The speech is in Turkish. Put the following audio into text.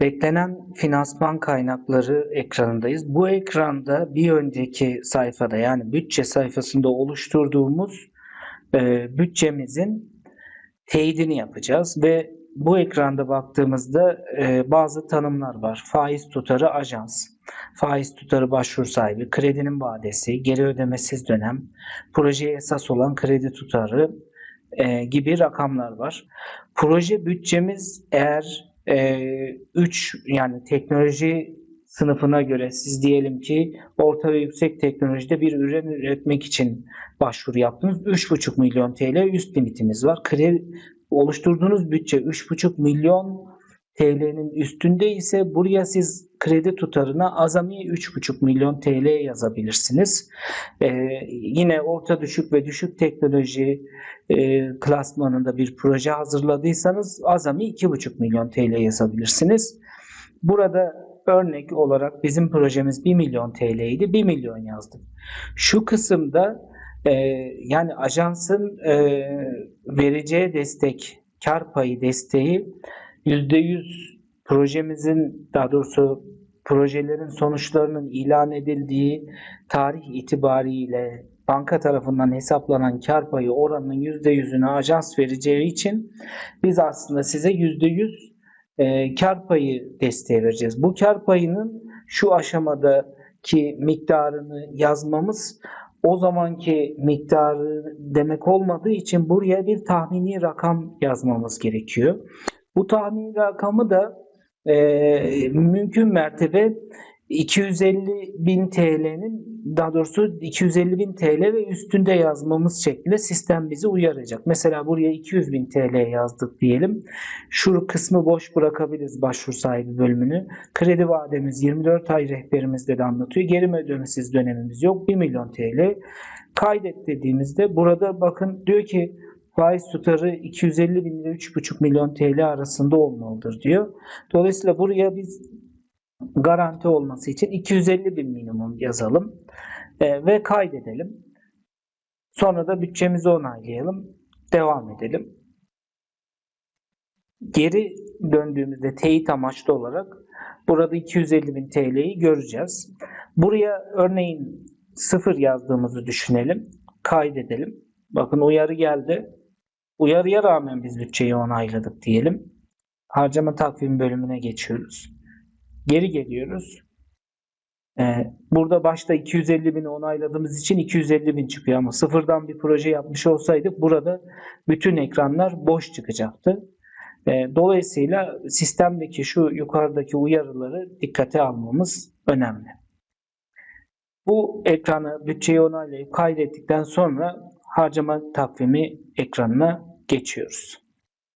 Beklenen finansman kaynakları ekranındayız. Bu ekranda bir önceki sayfada yani bütçe sayfasında oluşturduğumuz e, bütçemizin teyidini yapacağız ve bu ekranda baktığımızda e, bazı tanımlar var. Faiz tutarı ajans, faiz tutarı başvuru sahibi, kredinin vadesi, geri ödemesiz dönem, projeye esas olan kredi tutarı e, gibi rakamlar var. Proje bütçemiz eğer 3 yani teknoloji sınıfına göre siz diyelim ki orta ve yüksek teknolojide bir ürün üretmek için başvuru yaptınız. 3,5 milyon TL üst limitimiz var. Kredi oluşturduğunuz bütçe 3,5 milyon TL'nin üstünde ise buraya siz kredi tutarına azami 3,5 milyon TL yazabilirsiniz. Ee, yine orta düşük ve düşük teknoloji e, klasmanında bir proje hazırladıysanız azami 2,5 milyon TL yazabilirsiniz. Burada örnek olarak bizim projemiz 1 milyon TL idi. 1 milyon yazdık. Şu kısımda e, yani ajansın e, vereceği destek, kar payı desteği %100 projemizin daha doğrusu projelerin sonuçlarının ilan edildiği tarih itibariyle banka tarafından hesaplanan kar payı oranının %100'ünü ajans vereceği için biz aslında size %100 e, kar payı desteği vereceğiz. Bu kar payının şu aşamadaki miktarını yazmamız o zamanki miktarı demek olmadığı için buraya bir tahmini rakam yazmamız gerekiyor. Bu tahmin rakamı da e, mümkün mertebe 250 bin TL'nin daha doğrusu 250 bin TL ve üstünde yazmamız şeklinde sistem bizi uyaracak. Mesela buraya 200 bin TL yazdık diyelim. Şu kısmı boş bırakabiliriz başvuru sahibi bölümünü. Kredi vademiz 24 ay rehberimizde de anlatıyor. Geri ödemesiz dönemimiz yok. 1 milyon TL. Kaydet dediğimizde burada bakın diyor ki faiz tutarı 250 bin ile 3,5 milyon TL arasında olmalıdır diyor. Dolayısıyla buraya biz garanti olması için 250 bin minimum yazalım e, ve kaydedelim. Sonra da bütçemizi onaylayalım. Devam edelim. Geri döndüğümüzde teyit amaçlı olarak burada 250 bin TL'yi göreceğiz. Buraya örneğin 0 yazdığımızı düşünelim. Kaydedelim. Bakın uyarı geldi. Uyarıya rağmen biz bütçeyi onayladık diyelim. Harcama takvim bölümüne geçiyoruz. Geri geliyoruz. Ee, burada başta 250 bin onayladığımız için 250 bin çıkıyor ama sıfırdan bir proje yapmış olsaydık burada bütün ekranlar boş çıkacaktı. Ee, dolayısıyla sistemdeki şu yukarıdaki uyarıları dikkate almamız önemli. Bu ekranı bütçeyi onaylayıp kaydettikten sonra harcama takvimi ekranına geçiyoruz.